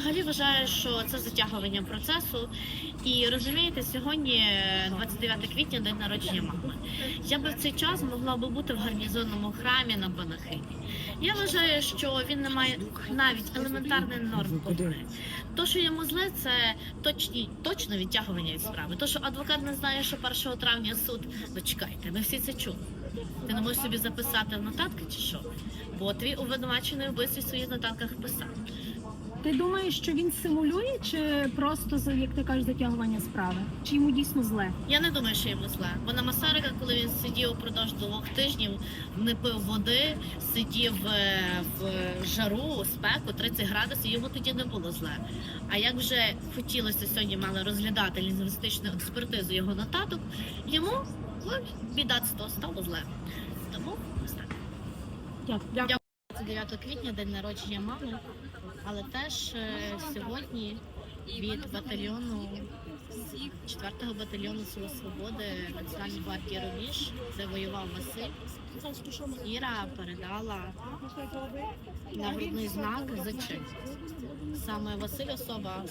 взагалі вважаю, що це затягування процесу. І розумієте, сьогодні е, 29 квітня, день народження мами. Я би в цей час могла би бути в гарнізонному храмі на Панахиді. Я вважаю, що він не має навіть елементарних норм поваги. То, що йому зле, це точні, точно відтягування від справи. То, що адвокат не знає, що 1 травня суд, ну чекайте, ми всі це чули. Ти не можеш собі записати в нотатки чи що? Бо твій обвинувачений вбивстві в своїх нотатках писав. Ти думаєш, що він симулює, чи просто як ти кажеш, затягування справи? Чи йому дійсно зле? Я не думаю, що йому зле. Бо на Масарика, коли він сидів упродовж двох тижнів, не пив води, сидів е, в жару, спеку, 30 градусів, йому тоді не було зле. А як вже хотілося сьогодні мали розглядати лінгвістичну експертизу його нотаток, йому ну, бідацтво стало зле. Тому ось так. Дякую. 29 квітня, день народження мами, але теж е, сьогодні від батальйону 4-го батальйону Сили Свободи Національної гвардії Рубіж, де воював Василь. Іра передала нагрудний знак за честь. Саме Василь особа